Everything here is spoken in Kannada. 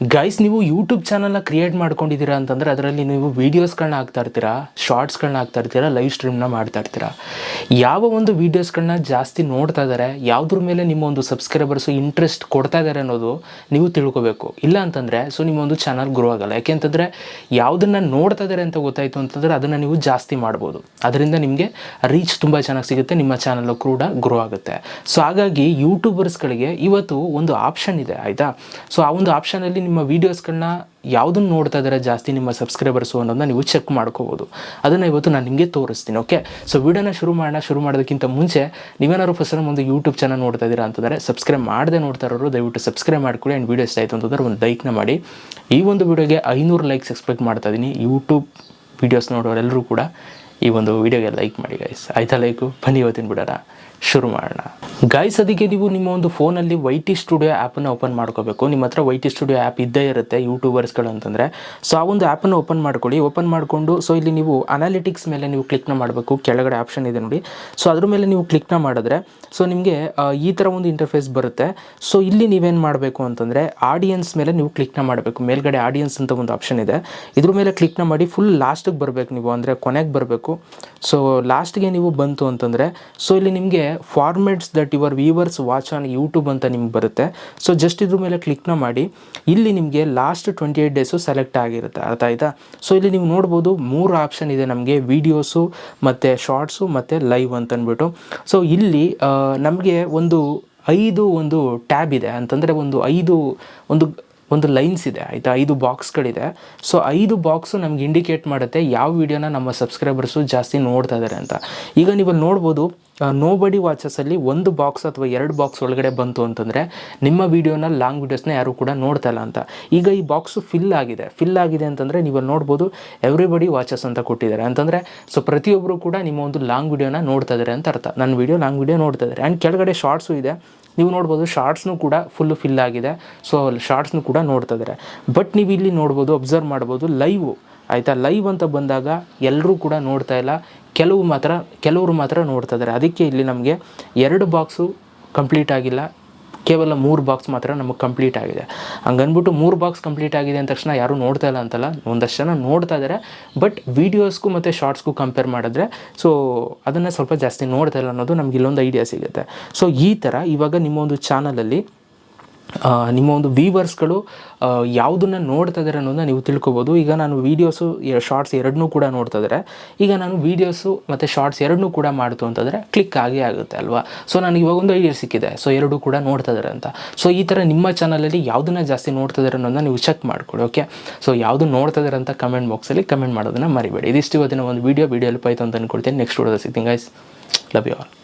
ಗೈಸ್ ನೀವು ಯೂಟ್ಯೂಬ್ ಚಾನಲ್ನ ಕ್ರಿಯೇಟ್ ಮಾಡ್ಕೊಂಡಿದ್ದೀರಾ ಅಂತಂದರೆ ಅದರಲ್ಲಿ ನೀವು ವೀಡಿಯೋಸ್ಗಳನ್ನ ಹಾಕ್ತಾ ಇರ್ತೀರಾ ಶಾರ್ಟ್ಸ್ಗಳನ್ನ ಹಾಕ್ತಾ ಇರ್ತೀರಾ ಲೈವ್ ಸ್ಟ್ರೀಮ್ನ ಮಾಡ್ತಾ ಇರ್ತೀರಾ. ಯಾವ ಒಂದು ವೀಡಿಯೋಸ್ಗಳನ್ನ ಜಾಸ್ತಿ ನೋಡ್ತಾ ಇದ್ದಾರೆ ಯಾವುದ್ರ ಮೇಲೆ ನಿಮ್ಮ ಒಂದು ಸಬ್ಸ್ಕ್ರೈಬರ್ಸ್ ಇಂಟ್ರೆಸ್ಟ್ ಕೊಡ್ತಾ ಇದ್ದಾರೆ ಅನ್ನೋದು ನೀವು ತಿಳ್ಕೊಬೇಕು. ಇಲ್ಲ ಅಂತಂದರೆ ಸೊ ನಿಮ್ಮ ಒಂದು ಚಾನಲ್ ಗ್ರೋ ಆಗಲ್ಲ. ಯಾಕೆಂತಂದರೆ ಯಾವುದನ್ನು ನೋಡ್ತಾ ಇದ್ದಾರೆ ಅಂತ ಗೊತ್ತಾಯಿತು ಅಂತಂದರೆ ಅದನ್ನು ನೀವು ಜಾಸ್ತಿ ಮಾಡ್ಬೋದು. ಅದರಿಂದ ನಿಮಗೆ ರೀಚ್ ತುಂಬ ಚೆನ್ನಾಗಿ ಸಿಗುತ್ತೆ, ನಿಮ್ಮ ಚಾನಲ್ ಕೂಡ ಗ್ರೋ ಆಗುತ್ತೆ. ಸೊ ಹಾಗಾಗಿ ಯೂಟ್ಯೂಬರ್ಸ್ಗಳಿಗೆ ಇವತ್ತು ಒಂದು ಆಪ್ಷನ್ ಇದೆ, ಆಯಿತಾ? ಸೊ ಆ ಒಂದು ಆಪ್ಷನಲ್ಲಿ ನಿಮ್ಮ ವೀಡಿಯೋಸ್ಗಳನ್ನ ಯಾವುದನ್ನು ನೋಡ್ತಾ ಇದ್ದಾರೆ ಜಾಸ್ತಿ ನಿಮ್ಮ ಸಬ್ಸ್ಕ್ರೈಬರ್ಸು ಅನ್ನೋದನ್ನ ನೀವು ಚೆಕ್ ಮಾಡ್ಕೋಬೋದು. ಅದನ್ನು ಇವತ್ತು ನಾನು ನಿಮಗೆ ತೋರಿಸ್ತೀನಿ ಓಕೆ ಸೊ ವೀಡಿಯೋನ ಶುರು ಮಾಡೋಣ, ಶುರು ಮಾಡೋದಕ್ಕಿಂತ ಮುಂಚೆ ನೀವೇನಾದ್ರು ಫಸ್ಟ್ ಒಂದು ಯೂಟ್ಯೂಬ್ ಚಾನಲ್ ನೋಡ್ತಾ ಇದ್ದೀರಾ ಅಂತಂದರೆ ಸಬ್ಸ್ಕ್ರೈಬ್ ಮಾಡದೆ ನೋಡ್ತಾ ಇರೋರು ದಯವಿಟ್ಟು ಸಬ್ಸ್ಕ್ರೈಬ್ ಮಾಡ್ಕೊಳ್ಳಿ ಆ್ಯಂಡ್ ವೀಡಿಯೋ ಇಷ್ಟ ಆಯಿತು ಅಂತಂದ್ರೆ ಒಂದು ಲೈಕ್ನ ಮಾಡಿ. ಈ ಒಂದು ವೀಡಿಯೋಗೆ ಐನೂರು ಲೈಕ್ಸ್ ಎಕ್ಸ್ಪೆಕ್ಟ್ ಮಾಡ್ತಾ ಇದ್ದೀನಿ ಯೂಟ್ಯೂಬ್ ವೀಡಿಯೋಸ್ ನೋಡೋರೆಲ್ಲರೂ ಕೂಡ ಈ ಒಂದು ವೀಡಿಯೋಗೆ ಲೈಕ್ ಮಾಡಿ ಗೈಸ್ ಆಯ್ತಾ ಲೈಕು ಬನ್ನಿ ಇವತ್ತಿನ ಬಿಡೋಣ. ಶುರು ಮಾಡೋಣ. ಗೈಸ್ ಅದಕ್ಕೆ ನೀವು ನಿಮ್ಮ ಒಂದು ಫೋನಲ್ಲಿ ವೈ ಟಿ ಸ್ಟುಡಿಯೋ ಆ್ಯಪನ್ನು ಓಪನ್ ಮಾಡ್ಕೋಬೇಕು. ನಿಮ್ಮ ಹತ್ರ ವೈ ಟಿ ಸ್ಟುಡಿಯೋ ಆ್ಯಪ್ ಇದ್ದೇ ಇರುತ್ತೆ, ಯೂಟ್ಯೂಬರ್ಸ್ಗಳು ಅಂತಂದರೆ. ಸೊ ಆ ಒಂದು ಆ್ಯಪನ್ನು ಓಪನ್ ಮಾಡ್ಕೊಳ್ಳಿ. ಓಪನ್ ಮಾಡಿಕೊಂಡು ಸೊ ಇಲ್ಲಿ ನೀವು ಅನಾಲಿಟಿಕ್ಸ್ ಮೇಲೆ ನೀವು ಕ್ಲಿಕ್ನ ಮಾಡಬೇಕು. ಕೆಳಗಡೆ ಆಪ್ಷನ್ ಇದೆ ನೋಡಿ. ಸೊ ಅದ್ರ ಮೇಲೆ ನೀವು ಕ್ಲಿಕ್ನ ಮಾಡಿದ್ರೆ ಸೊ ನಿಮಗೆ ಈ ಥರ ಒಂದು ಇಂಟರ್ಫೇಸ್ ಬರುತ್ತೆ. ಸೊ ಇಲ್ಲಿ ನೀವೇನು ಮಾಡಬೇಕು ಅಂತಂದರೆ ಆಡಿಯನ್ಸ್ ಮೇಲೆ ನೀವು ಕ್ಲಿಕ್ನ ಮಾಡಬೇಕು. ಮೇಲ್ಗಡೆ ಆಡಿಯನ್ಸ್ ಅಂತ ಒಂದು ಆಪ್ಷನ್ ಇದೆ. ಇದ್ರ ಮೇಲೆ ಕ್ಲಿಕ್ನ ಮಾಡಿ ಫುಲ್ ಲಾಸ್ಟಿಗೆ ಬರಬೇಕು ನೀವು. ಅಂದರೆ ಕೊನೆಗೆ ಬರಬೇಕು. ಸೊ ಲಾಸ್ಟ್ಗೆ ನೀವು ಬಂತು ಅಂತಂದರೆ ಸೊ ಇಲ್ಲಿ ನಿಮಗೆ formats that your viewers watch on YouTube ಅಂತ ನಿಮ್ಗೆ ಬರುತ್ತೆ. ಸೊ ಜಸ್ಟ್ ಇದ್ರ ಮೇಲೆ ಕ್ಲಿಕ್ನ ಮಾಡಿ. ಇಲ್ಲಿ ನಿಮಗೆ last twenty eight days select ಆಗಿರುತ್ತೆ. ಅರ್ಥ ಆಯ್ತಾ? ಸೊ ಇಲ್ಲಿ ನೀವು ನೋಡ್ಬೋದು ಮೂರು ಆಪ್ಷನ್ ಇದೆ ನಮಗೆ. ವೀಡಿಯೋಸು ಮತ್ತು ಶಾರ್ಟ್ಸು ಮತ್ತು ಲೈವ್ ಅಂತ ಅಂದ್ಬಿಟ್ಟು ಸೊ ಇಲ್ಲಿ ನಮಗೆ ಒಂದು ಐದು ಒಂದು ಟ್ಯಾಬ್ ಇದೆ. ಅಂತಂದರೆ ಒಂದು ಐದು, ಒಂದು ಒಂದು ಲೈನ್ಸ್ ಇದೆ. ಆಯಿತಾ? ಐದು ಬಾಕ್ಸ್ಗಳಿದೆ ಸೊ ಐದು ಬಾಕ್ಸು ನಮ್ಗೆ ಇಂಡಿಕೇಟ್ ಮಾಡುತ್ತೆ ಯಾವ ವಿಡಿಯೋನ ನಮ್ಮ ಸಬ್ಸ್ಕ್ರೈಬರ್ಸು ಜಾಸ್ತಿ ನೋಡ್ತಾ ಇದ್ದಾರೆ ಅಂತ. ಈಗ ನೀವು ನೋಡ್ಬೋದು ನೋ ಬಡಿ ವಾಚಸಲ್ಲಿ ಒಂದು ಬಾಕ್ಸ್ ಅಥವಾ ಎರಡು ಬಾಕ್ಸ್ ಒಳಗಡೆ ಬಂತು ಅಂತಂದರೆ ನಿಮ್ಮ ವೀಡಿಯೋನ ಲಾಂಗ್ ವೀಡಿಯೋಸ್ನ ಯಾರು ಕೂಡ ನೋಡ್ತಾ ಅಂತ. ಈಗ ಈ ಬಾಕ್ಸು ಫಿಲ್ ಆಗಿದೆ. ಫಿಲ್ ಆಗಿದೆ ಅಂತಂದರೆ ನೀವು ಅಲ್ಲಿ ನೋಡ್ಬೋದು ಎವ್ರಿಬಡಿ ವಾಚಸ್ ಅಂತ ಕೊಟ್ಟಿದ್ದಾರೆ. ಅಂತಂದರೆ ಸೊ ಪ್ರತಿಯೊಬ್ಬರು ಕೂಡ ನಿಮ್ಮ ಒಂದು ಲಾಂಗ್ ವೀಡಿಯೋನ ನೋಡ್ತಾ ಇದ್ದಾರೆ ಅಂತ ಅರ್ಥ. ನನ್ನ ವೀಡಿಯೋ ಲಾಂಗ್ ವೀಡಿಯೋ ನೋಡ್ತಾ ಇದ್ದಾರೆ. ಆ್ಯಂಡ್ ಕೆಳಗಡೆ ಶಾರ್ಟ್ಸು ಇದೆ. ನೀವು ನೋಡ್ಬೋದು ಶಾರ್ಟ್ಸ್ನು ಕೂಡ ಫುಲ್ಲು ಫಿಲ್ ಆಗಿದೆ. ಸೊ ಶಾರ್ಟ್ಸ್ನು ಕೂಡ ನೋಡ್ತಾ ಇದ್ದಾರೆ. ಬಟ್ ನೀವು ಇಲ್ಲಿ ನೋಡ್ಬೋದು ಅಬ್ಸರ್ವ್ ಮಾಡ್ಬೋದು ಲೈವು ಆಯಿತಾ? ಲೈವ್ ಅಂತ ಬಂದಾಗ ಎಲ್ಲರೂ ಕೂಡ ನೋಡ್ತಾ ಇಲ್ಲ. ಕೆಲವು ಮಾತ್ರ, ಕೆಲವರು ಮಾತ್ರ ನೋಡ್ತಾ ಇದ್ದಾರೆ ಅದಕ್ಕೆ ಇಲ್ಲಿ ನಮಗೆ ಎರಡು ಬಾಕ್ಸು ಕಂಪ್ಲೀಟ್ ಆಗಿಲ್ಲ. ಕೇವಲ ಮೂರು ಬಾಕ್ಸ್ ಮಾತ್ರ ನಮಗೆ ಕಂಪ್ಲೀಟ್ ಆಗಿದೆ. ಹಂಗನ್ಬಿಟ್ಟು ಮೂರು ಬಾಕ್ಸ್ ಕಂಪ್ಲೀಟ್ ಆಗಿದೆ ಅಂದ ತಕ್ಷಣ ಯಾರೂ ನೋಡ್ತಾ ಇಲ್ಲ ಅಂತಲ್ಲ, ಒಂದಷ್ಟು ಜನ ನೋಡ್ತಾ ಇದ್ದಾರೆ. ಬಟ್ ವೀಡಿಯೋಸ್ಗೂ ಮತ್ತು ಶಾರ್ಟ್ಸ್ಗೂ ಕಂಪೇರ್ ಮಾಡಿದ್ರೆ ಸೊ ಅದನ್ನು ಸ್ವಲ್ಪ ಜಾಸ್ತಿ ನೋಡ್ತಾ ಇಲ್ಲ ಅನ್ನೋದು ನಮ್ಗೆ ಇಲ್ಲೊಂದು ಐಡಿಯಾ ಸಿಗುತ್ತೆ. ಸೊ ಈ ಥರ ಇವಾಗ ನಿಮ್ಮ ಒಂದು ಚಾನಲಲ್ಲಿ ನಿಮ್ಮ ಒಂದು ವೀವರ್ಸ್ಗಳು ಯಾವುದನ್ನು ನೋಡ್ತಾ ಇದ್ದಾರೆ ಅನ್ನೋದನ್ನ ನೀವು ತಿಳ್ಕೊಬೋದು. ಈಗ ನಾನು ವೀಡಿಯೋಸು ಶಾರ್ಟ್ಸ್ ಎರಡನ್ನೂ ಕೂಡ ನೋಡ್ತಾ ಇದ್ದಾರೆ ಈಗ ನಾನು ವೀಡಿಯೋಸು ಮತ್ತು ಶಾರ್ಟ್ಸ್ ಎರಡನ್ನೂ ಕೂಡ ಮಾಡ್ತು ಅಂತಂದರೆ ಕ್ಲಿಕ್ ಆಗೇ ಆಗುತ್ತೆ ಅಲ್ವಾ? ಸೊ ನನಗೆ ಇವಾಗ ಒಂದು ಐಡಿಯಾ ಸಿಕ್ಕಿದೆ. ಸೊ ಎರಡೂ ಕೂಡ ನೋಡ್ತಾ ಇದ್ದಾರೆ ಅಂತ. ಸೊ ಈ ಥರ ನಿಮ್ಮ ಚಾನಲಲ್ಲಿ ಯಾವುದನ್ನ ಜಾಸ್ತಿ ನೋಡ್ತಾ ಇದ್ದಾರೆ ಅನ್ನೋದನ್ನ ನೀವು ಚೆಕ್ ಮಾಡ್ಕೊಳ್ಳಿ ಓಕೆ ಸೊ ಯಾವುದು ನೋಡ್ತಾ ಇದ್ದಾರೆ ಅಂತ ಕಮೆಂಟ್ ಬಾಕ್ಸಲ್ಲಿ ಕಮೆಂಟ್ ಮಾಡೋದನ್ನ ಮರಿಬೇಡಿ. ಇದಿಷ್ಟು ಇವತ್ತಿನ ಒಂದು ವೀಡಿಯೋ ವೀಡಿಯೋ ಅಲ್ಪಾಯಿತು ಅಂತ ಅಂದ್ಕೊಳ್ತೀನಿ ನೆಕ್ಸ್ಟ್ ವಿಡಿಯೋದ ಸಿಗ್ತೀನಿ ಗೈಸ್ ಲವ್ ಯು ಆಲ್